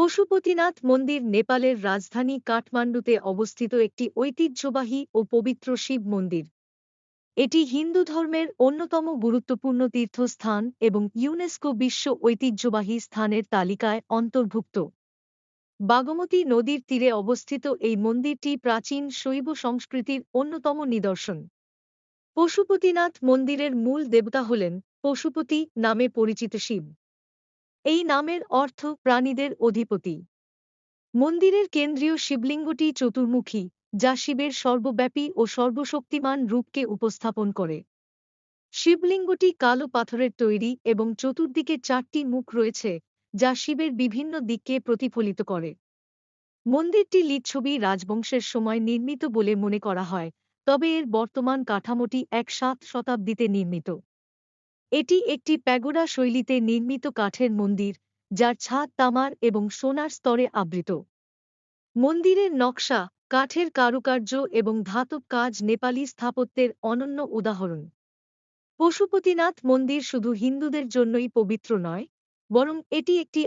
পশুপতিনাথ মন্দির নেপালের রাজধানী কাঠমান্ডুতে অবস্থিত একটি ঐতিহ্যবাহী ও পবিত্র শিব মন্দির। এটি হিন্দু ধর্মের অন্যতম গুরুত্বপূর্ণ তীর্থস্থান এবং ইউনেস্কো বিশ্ব ঐতিহ্যবাহী স্থানের তালিকায় অন্তর্ভুক্ত। বাগমতী নদীর তীরে অবস্থিত এই মন্দিরটি প্রাচীন শৈব সংস্কৃতির অন্যতম নিদর্শন। পশুপতিনাথ মন্দিরের মূল দেবতা হলেন পশুপতি নামে পরিচিত শিব। এই নামের অর্থ প্রাণীদের অধিপতি। মন্দিরের কেন্দ্রীয় শিবলিঙ্গটি চতুর্মুখী, যা শিবের সর্বব্যাপী ও সর্বশক্তিমান রূপকে উপস্থাপন করে। শিবলিঙ্গটি কালো পাথরের তৈরি এবং চতুর্দিকে চারটি মুখ রয়েছে, যা শিবের বিভিন্ন দিককে প্রতিফলিত করে। মন্দিরটি লিচ্ছবি রাজবংশের সময় নির্মিত বলে মনে করা হয়, তবে এর বর্তমান কাঠামোটি এক সাত শতাব্দীতে নির্মিত। এটি একটি প্যাগোডা শৈলীতে নির্মিত কাঠের মন্দির, যার ছাদ তামার এবং সোনার স্তরে আবৃত। মন্দিরের নকশা কাঠের কারুকার্য এবং ধাতব কাজ নেপালি স্থাপত্যের অনন্য উদাহরণ। পশুপতিনাথ মন্দির শুধু হিন্দুদের জন্যই পবিত্র নয়, বরং এটি একটি